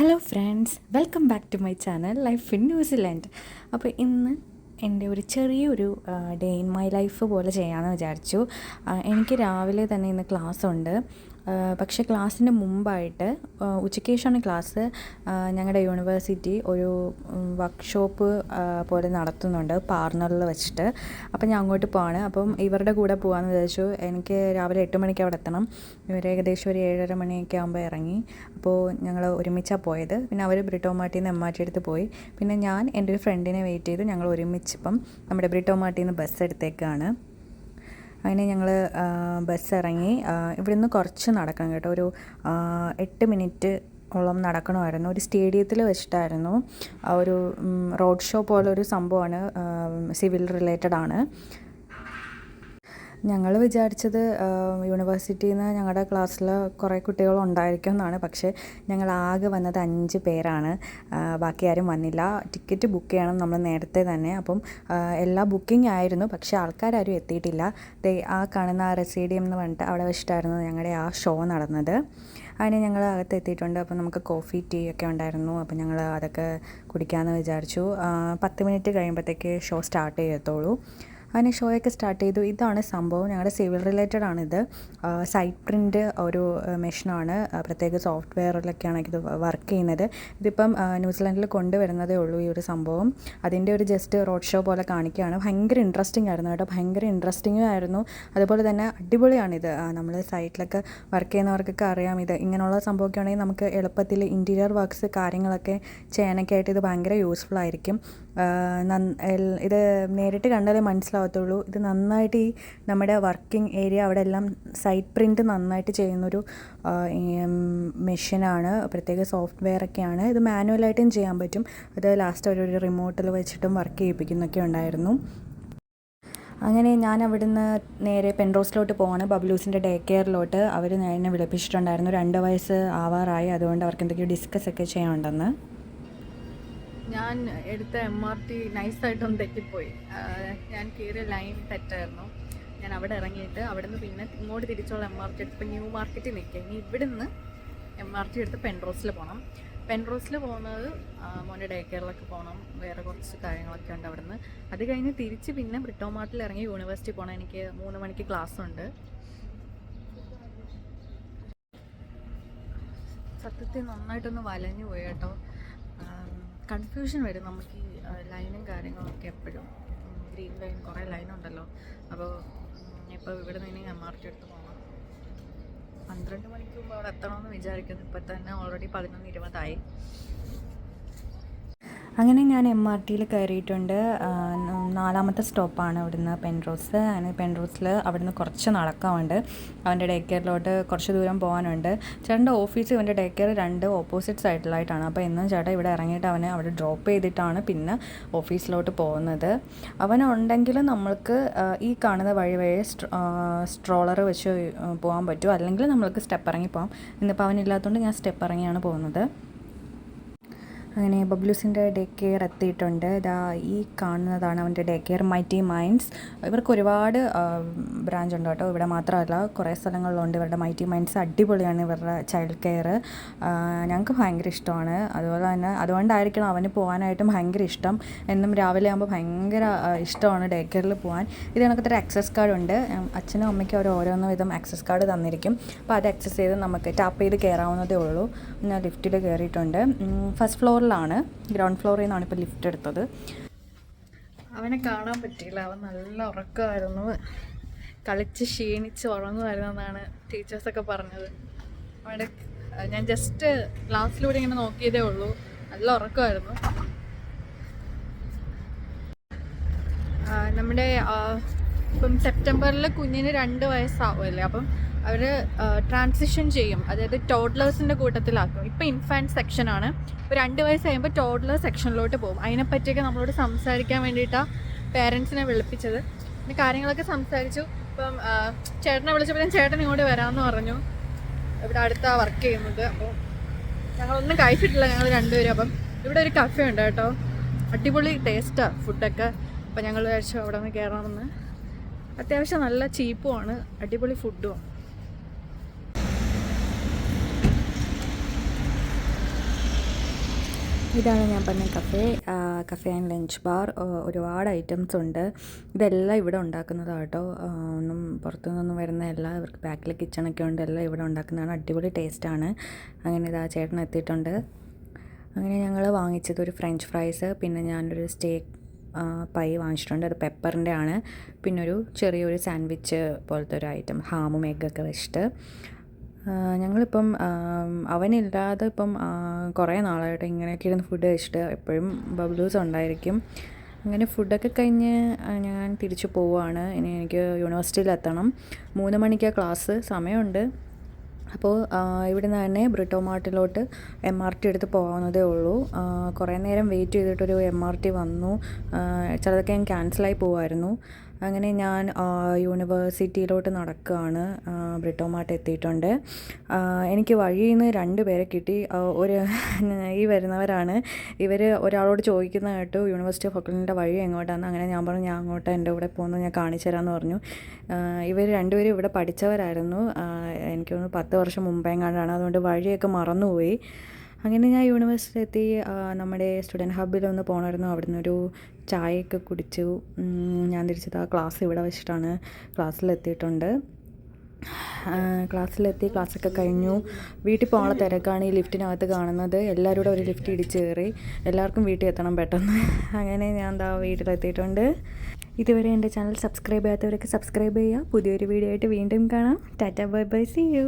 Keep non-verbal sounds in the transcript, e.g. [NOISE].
Hello friends welcome back to my channel life in New Zealand അപ്പോൾ ഇന്ന് എന്റെ ഒരു ചെറിയൊരു ഡേ ഇൻ മൈ ലൈഫ് പോലെ ചെയ്യാമെന്ന് വിചാരിച്ചു. എനിക്ക് രാവിലെ തന്നെ ഇന്ന് ക്ലാസ് ഉണ്ട്. പക്ഷേ ക്ലാസ്സിന് മുമ്പായിട്ട് ഉച്ചയ്ക്ക് ശേഷമാണ് ക്ലാസ് ഞങ്ങളുടെ യൂണിവേഴ്സിറ്റി ഒരു വർക്ക്ഷോപ്പ് പോലെ നടത്തുന്നുണ്ട് പാർണറിൽ വെച്ചിട്ട്. അപ്പം ഞാൻ അങ്ങോട്ട് പോവാണ്. അപ്പം ഇവരുടെ കൂടെ പോകാമെന്ന് വിചാരിച്ചു എനിക്ക് രാവിലെ എട്ട് മണിക്ക് അവിടെ എത്തണം. ഇവർ ഏകദേശം ഒരു ഏഴര മണിയൊക്കെ ആകുമ്പോൾ ഇറങ്ങി. അപ്പോൾ ഞങ്ങൾ ഒരുമിച്ചാണ് പോയത്. പിന്നെ അവർ ബ്രിട്ടോമാട്ടിൽ നിന്ന് എം ടി എടുത്ത് പോയി. പിന്നെ ഞാൻ എന്റെ ഒരു ഫ്രണ്ടിനെ വെയിറ്റ് ചെയ്ത്. ഞങ്ങൾ ഒരുമിച്ചിപ്പം നമ്മുടെ ബ്രിട്ടോമാട്ടിൽ നിന്ന് ബസ് എടുത്തേക്കാണ്. അങ്ങനെ ഞങ്ങൾ ബസ് ഇറങ്ങി ഇവിടെ നിന്ന് കുറച്ച് നടക്കണം കേട്ടോ. ഒരു എട്ട് മിനിറ്റ് ഓളം നടക്കണമായിരുന്നു. ഒരു സ്റ്റേഡിയത്തിൽ വെച്ചിട്ടായിരുന്നു. ഒരു റോഡ് ഷോ പോലെ ഒരു സംഭവമാണ് സിവിൽ റിലേറ്റഡ് ആണ് ഞങ്ങൾ വിചാരിച്ചത് യൂണിവേഴ്സിറ്റിയിൽ നിന്ന് ഞങ്ങളുടെ ക്ലാസ്സിൽ കുറേ കുട്ടികൾ ഉണ്ടായിരിക്കും എന്നാണ്. പക്ഷേ ഞങ്ങൾ ആകെ വന്നത് അഞ്ച് പേരാണ്. ബാക്കി ആരും വന്നില്ല. ടിക്കറ്റ് ബുക്ക് ചെയ്യണം നമ്മൾ നേരത്തെ തന്നെ. അപ്പം എല്ലാ ബുക്കിംഗ് ആയിരുന്നു. പക്ഷേ ആൾക്കാരും എത്തിയിട്ടില്ല. ആ കാണുന്ന ആ റെസീഡിയം എന്ന് പറഞ്ഞിട്ട് അവിടെ വെച്ചിട്ടായിരുന്നു ഞങ്ങളുടെ ആ ഷോ നടന്നത്. അതിന് ഞങ്ങൾ അകത്ത് എത്തിയിട്ടുണ്ട്. അപ്പം നമുക്ക് കോഫി ടീ ഒക്കെ ഉണ്ടായിരുന്നു. അപ്പം ഞങ്ങൾ അതൊക്കെ കുടിക്കാമെന്ന് വിചാരിച്ചു. പത്ത് മിനിറ്റ് കഴിയുമ്പോഴത്തേക്ക് ഷോ സ്റ്റാർട്ട് ചെയ്യത്തുള്ളൂ അങ്ങനെ ഷോയൊക്കെ സ്റ്റാർട്ട് ചെയ്തു. ഇതാണ് സംഭവം. ഞങ്ങളുടെ സിവിൽ റിലേറ്റഡ് ആണിത്. സൈറ്റ് പ്രിന്റ് ഒരു മെഷീനാണ്. പ്രത്യേക സോഫ്റ്റ്വെയറിലൊക്കെയാണ് ഇത് വർക്ക് ചെയ്യുന്നത്. ഇതിപ്പം ന്യൂസിലൻഡിൽ കൊണ്ടുവരുന്നതേ ഉള്ളൂ ഈ ഒരു സംഭവം. അതിന്റെ ഒരു ജസ്റ്റ് റോഡ് ഷോ പോലെ കാണിക്കുകയാണ്. ഭയങ്കര ഇൻട്രസ്റ്റിംഗ് ആയിരുന്നു കേട്ടോ. ഭയങ്കര ഇൻട്രസ്റ്റിംഗും ആയിരുന്നു. അതുപോലെ തന്നെ അടിപൊളിയാണിത്. നമ്മൾ സൈറ്റിലൊക്കെ വർക്ക് ചെയ്യുന്നവർക്കൊക്കെ അറിയാം ഇത്. ഇങ്ങനെയുള്ള സംഭവമൊക്കെ ആണെങ്കിൽ നമുക്ക് എളുപ്പത്തിൽ ഇന്റീരിയർ വർക്ക്സ് കാര്യങ്ങളൊക്കെ ചെയ്യാനൊക്കെ ആയിട്ട് ഇത് ഭയങ്കര യൂസ്ഫുൾ ആയിരിക്കും. ഇത് നേരിട്ട് കണ്ടാലേ മനസ്സിലാവത്തുള്ളൂ. ഇത് നന്നായിട്ട് ഈ നമ്മുടെ വർക്കിംഗ് ഏരിയ അവിടെ എല്ലാം സൈറ്റ് പ്രിന്റ് നന്നായിട്ട് ചെയ്യുന്നൊരു മെഷീനാണ്. പ്രത്യേക സോഫ്റ്റ്വെയർ ഒക്കെയാണ്. ഇത് മാനുവലായിട്ടും ചെയ്യാൻ പറ്റും. അത് ലാസ്റ്റ് ഒരു റിമോട്ടിൽ വെച്ചിട്ടും വർക്ക് ചെയ്യിപ്പിക്കുന്നൊക്കെ ഉണ്ടായിരുന്നു. അങ്ങനെ ഞാൻ അവിടുന്ന് നേരെ പെൻറോസിലോട്ട് പോവാണ്. ബബ്ലൂസിന്റെ ഡേ കെയറിലോട്ട്. അവർ എന്നെ വിളിപ്പിച്ചിട്ടുണ്ടായിരുന്നു. രണ്ട് വയസ്സ് ആവാറായി. അതുകൊണ്ട് അവർക്ക് എന്തൊക്കെയോ ഡിസ്കസ് ഒക്കെ ചെയ്യാനുണ്ടെന്ന്. ഞാൻ എടുത്ത എം ആർ ടി നൈസായിട്ടൊന്ന് തെറ്റിപ്പോയി. ഞാൻ കയറിയ ലൈൻ തെറ്റായിരുന്നു. ഞാൻ അവിടെ ഇറങ്ങിയിട്ട് അവിടെ നിന്ന് പിന്നെ ഇങ്ങോട്ട് തിരിച്ചുള്ള എം ആർ ടി എടുത്ത് ന്യൂ മാർക്കറ്റിൽ നിൽക്കുക. ഇനി ഇവിടെ നിന്ന് എം ആർ ടി എടുത്ത് പെൻറോസിൽ പോകണം പെൻറോസിൽ പോകുന്നത് മോന്റെ ഡേ കെയറിലൊക്കെ പോകണം വേറെ കുറച്ച് കാര്യങ്ങളൊക്കെ ഉണ്ട് അവിടെ നിന്ന് അത് കഴിഞ്ഞ് തിരിച്ച് പിന്നെ ബ്രിട്ടോ ബ്രിട്ടോമാർട്ടിൽ ഇറങ്ങി യൂണിവേഴ്സിറ്റി പോകണം എനിക്ക് മൂന്ന് മണിക്ക് ക്ലാസ് ഉണ്ട്. സത്യത്തിൽ നന്നായിട്ടൊന്ന് വലഞ്ഞു പോയി കേട്ടോ. കൺഫ്യൂഷൻ വരും. നമുക്ക് ഈ ലൈനും കാര്യങ്ങളൊക്കെ എപ്പോഴും. ഗ്രീൻ ലൈൻ കുറേ ലൈൻ ഉണ്ടല്ലോ. അപ്പോൾ ഇപ്പോൾ ഇവിടെ നിന്ന് എം ആർ ടി എടുത്ത് പോകണം പന്ത്രണ്ട് മണിക്ക് മുമ്പ് അവിടെ എത്തണമെന്ന് വിചാരിക്കുന്നു. ഇപ്പം തന്നെ ഓൾറെഡി പതിനൊന്ന് ഇരുപതായി. അങ്ങനെ ഞാൻ എം ആർ ടിയിൽ കയറിയിട്ടുണ്ട്. നാലാമത്തെ സ്റ്റോപ്പാണ് അവിടുന്ന് പെൻറോസ് അങ്ങനെ പെൻറോസിൽ അവിടുന്ന് കുറച്ച് നടക്കാനുണ്ട്. അവന്റെ ഡേ കെയറിലോട്ട് കുറച്ച് ദൂരം പോകാനുണ്ട്. ചേട്ടന്റെ ഓഫീസ് ഇവന്റെ ഡേ കെയർ രണ്ട് ഓപ്പോസിറ്റ് സൈഡിലായിട്ടാണ്. അപ്പോൾ എന്നും ചേട്ടൻ ഇവിടെ ഇറങ്ങിയിട്ട് അവനെ അവിടെ ഡ്രോപ്പ് ചെയ്തിട്ടാണ് പിന്നെ ഓഫീസിലോട്ട് പോകുന്നത്. അവനുണ്ടെങ്കിൽ നമ്മൾക്ക് ഈ കാണുന്ന വഴി വഴി സ്ട്രോളർ വെച്ച് പോകാൻ പറ്റും. അല്ലെങ്കിൽ നമ്മൾക്ക് സ്റ്റെപ്പ് ഇറങ്ങി പോകാം. ഇന്നിപ്പോൾ അവനില്ലാത്തതുകൊണ്ട് ഞാൻ സ്റ്റെപ്പ് ഇറങ്ങിയാണ് പോകുന്നത്. അങ്ങനെ ബബ്ലൂസിന്റെ ഡേ കെയർ എത്തിയിട്ടുണ്ട്. ഇതാ ഈ കാണുന്നതാണ് അവന്റെ ഡേ കെയർ മൈറ്റി മൈൻഡ്സ് ഇവർക്ക് ഒരുപാട് ബ്രാഞ്ച് ഉണ്ട് കേട്ടോ. ഇവിടെ മാത്രമല്ല കുറേ സ്ഥലങ്ങളിലുണ്ട്. ഇവരുടെ മൈറ്റി മൈൻഡ്സ് അടിപൊളിയാണ് ഇവരുടെ ചൈൽഡ് കെയർ. ഞങ്ങൾക്ക് ഭയങ്കര ഇഷ്ടമാണ്. അതുപോലെ തന്നെ അതുകൊണ്ടായിരിക്കണം അവന് പോകാനായിട്ടും ഭയങ്കര ഇഷ്ടം. എന്നും രാവിലെ ആകുമ്പോൾ ഭയങ്കര ഇഷ്ടമാണ് ഡേ കെയറിൽ പോകാൻ. ഇത് കണക്കത്തെ ഒരു ആക്സസ് കാർഡ് ഉണ്ട്. അച്ഛനും അമ്മയ്ക്കും അവർ ഓരോന്ന് വിധം ആക്സസ് കാർഡ് തന്നിരിക്കും. അപ്പോൾ അത് ആക്സസ് ചെയ്ത് നമുക്ക് ടാപ്പ് ചെയ്ത് കയറാവുന്നതേ ഉള്ളൂ. ലിഫ്റ്റിൽ കയറിയിട്ടുണ്ട്. ഫസ്റ്റ് ഫ്ലോറിലാണ് ഗ്രൗണ്ട് ഫ്ലോറിൽ നിന്നാണ് ഇപ്പോൾ ലിഫ്റ്റ് എടുത്തത്. അവനെ കാണാൻ പറ്റിയില്ല. അവൻ നല്ല ഉറക്കമായിരുന്നു. കളിച്ച് ക്ഷീണിച്ച് ഉറങ്ങുമായിരുന്നു എന്നാണ് ടീച്ചേഴ്സൊക്കെ പറഞ്ഞത്. അവിടെ ഞാൻ ജസ്റ്റ് ക്ലാസ്സിലൂടെ ഇങ്ങനെ നോക്കിയതേ ഉള്ളൂ. നല്ല ഉറക്കമായിരുന്നു. നമ്മുടെ ഇപ്പം സെപ്റ്റംബറിൽ കുഞ്ഞിന് രണ്ട് വയസ്സാവുമല്ലേ? അപ്പം അവർ ട്രാൻസിഷൻ ചെയ്യും. അതായത് ടോഡ്ലേഴ്സിന്റെ കൂട്ടത്തിലാക്കും. ഇപ്പം ഇൻഫാന്റ് സെക്ഷനാണ് ഇപ്പോൾ രണ്ട് വയസ്സ് കഴിയുമ്പോൾ ടോഡ്ലർ സെക്ഷനിലോട്ട് പോകും. അതിനെപ്പറ്റിയൊക്കെ നമ്മളോട് സംസാരിക്കാൻ വേണ്ടിയിട്ടാണ് പേരൻസിനെ വിളിപ്പിച്ചത്. പിന്നെ കാര്യങ്ങളൊക്കെ സംസാരിച്ചു. ഇപ്പം ചേട്ടനെ വിളിച്ചപ്പോൾ ഞാൻ ചേട്ടൻ ഇങ്ങോട്ട് വരാമെന്ന് പറഞ്ഞു. ഇവിടെ അടുത്താണ് വർക്ക് ചെയ്യുന്നത്. അപ്പോൾ ഞങ്ങളൊന്നും കഴിച്ചിട്ടില്ല ഞങ്ങൾ രണ്ടുപേരും. അപ്പം ഇവിടെ ഒരു കഫേ ഉണ്ട് കേട്ടോ. അടിപൊളി ടേസ്റ്റാണ് ഫുഡൊക്കെ അപ്പം ഞങ്ങൾ വിചാരിച്ചു അവിടെ നിന്ന് കയറണമെന്ന് അത്യാവശ്യം നല്ല ചീപ്പുമാണ് അടിപൊളി ഫുഡുമാണ് ഇതാണ് ഞാൻ പറഞ്ഞ cafe cafe and lunch bar ഒരുപാട് ഐറ്റംസ് ഉണ്ട്. ഇതെല്ലാം ഇവിടെ ഉണ്ടാക്കുന്നതാണ് കേട്ടോ ഒന്നും പുറത്തുനിന്നൊന്നും വരുന്നതല്ല ഇവർക്ക് ബാക്കിൽ കിച്ചണൊക്കെ ഉണ്ട് എല്ലാം ഇവിടെ ഉണ്ടാക്കുന്നതാണ്. അടിപൊളി ടേസ്റ്റാണ് അങ്ങനെ ഇതാ ചേട്ടൻ എത്തിയിട്ടുണ്ട്. അങ്ങനെ ഞങ്ങൾ വാങ്ങിച്ചത് ഒരു ഫ്രഞ്ച് ഫ്രൈസ് പിന്നെ ഞാനൊരു സ്റ്റേക്ക് പൈ വാങ്ങിച്ചിട്ടുണ്ട്. അത് പെപ്പറിന്റെ ആണ് പിന്നെ ഒരു ചെറിയൊരു സാൻഡ്വിച്ച് പോലത്തെ ഒരു ഐറ്റം ഹാമും എഗ്ഗൊക്കെ വെച്ചിട്ട്. ഞങ്ങളിപ്പം അവനില്ലാതെ ഇപ്പം കുറേ നാളായിട്ട് ഇങ്ങനെയൊക്കെ ഇരുന്ന് ഫുഡ് കഴിച്ചിട്ട് എപ്പോഴും ബബ്ലൂസ് ഉണ്ടായിരിക്കും. അങ്ങനെ ഫുഡൊക്കെ കഴിഞ്ഞ് ഞാൻ തിരിച്ചു പോവുകയാണ് ഇനി എനിക്ക് യൂണിവേഴ്സിറ്റിയിലെത്തണം മൂന്ന് മണിക്കാണ് ക്ലാസ് സമയമുണ്ട്. അപ്പോൾ ഇവിടെ നിന്ന് തന്നെ ബ്രിട്ടോ മാർട്ടിലോട്ട് എം ആർ ടി എടുത്ത് പോകാവുന്നതേ ഉള്ളൂ. കുറേ നേരം വെയിറ്റ് ചെയ്തിട്ടൊരു എം ആർ ടി വന്നു. ചിലതൊക്കെ ഞാൻ ക്യാൻസലായി പോവായിരുന്നു. അങ്ങനെ ഞാൻ യൂണിവേഴ്സിറ്റിയിലോട്ട് നടക്കുകയാണ് ബ്രിട്ടോമാർട്ട് എത്തിയിട്ടുണ്ട്. എനിക്ക് വഴിയിൽ നിന്ന് രണ്ട് പേരെ കിട്ടി. ഒരു [LAUGHS] ഈ വരുന്നവരാണ്. ഇവർ ഒരാളോട് ചോദിക്കുന്ന കേട്ടു യൂണിവേഴ്സിറ്റി ഓഫ് ഓക്ലൻഡിന്റെ വഴി എങ്ങോട്ടാണ് അങ്ങനെ ഞാൻ പറഞ്ഞു ഞാൻ അങ്ങോട്ട് എന്റെ കൂടെ പോകുന്നു ഞാൻ കാണിച്ചു തരാമെന്ന് പറഞ്ഞു. ഇവർ രണ്ടുപേരും ഇവിടെ പഠിച്ചവരായിരുന്നു. എനിക്ക് തോന്നുന്നു പത്ത് വർഷം മുമ്പേ കണ്ടാണ് അതുകൊണ്ട് വഴിയൊക്കെ മറന്നുപോയി. അങ്ങനെ ഞാൻ യൂണിവേഴ്സിറ്റി നമ്മുടെ സ്റ്റുഡന്റ് ഹബ്ബിൽ ഒന്ന് പോകണമായിരുന്നു അവിടുന്ന് ഒരു ചായയൊക്കെ കുടിച്ചു. ഞാൻ തിരിച്ചത് ആ ക്ലാസ് ഇവിടെ വെച്ചിട്ടാണ് ക്ലാസ്സിലെത്തിയിട്ടുണ്ട്. ക്ലാസ്സിലെത്തി ക്ലാസ്സൊക്കെ കഴിഞ്ഞു. വീട്ടിൽ പോകാനുള്ള തിരക്കാണ് ഈ ലിഫ്റ്റിനകത്ത് കാണുന്നത്. എല്ലാവരും കൂടെ ഒരു ലിഫ്റ്റ് ഇടിച്ച് കയറി. എല്ലാവർക്കും വീട്ടിൽ എത്തണം പെട്ടെന്ന്. അങ്ങനെ ഞാൻ എന്താ വീട്ടിലെത്തിയിട്ടുണ്ട്. ഇതുവരെ എന്റെ ചാനൽ സബ്സ്ക്രൈബ് ചെയ്യാത്തവരൊക്കെ സബ്സ്ക്രൈബ് ചെയ്യുക. പുതിയൊരു വീഡിയോ ആയിട്ട് വീണ്ടും കാണാം. Tata bye bye see you.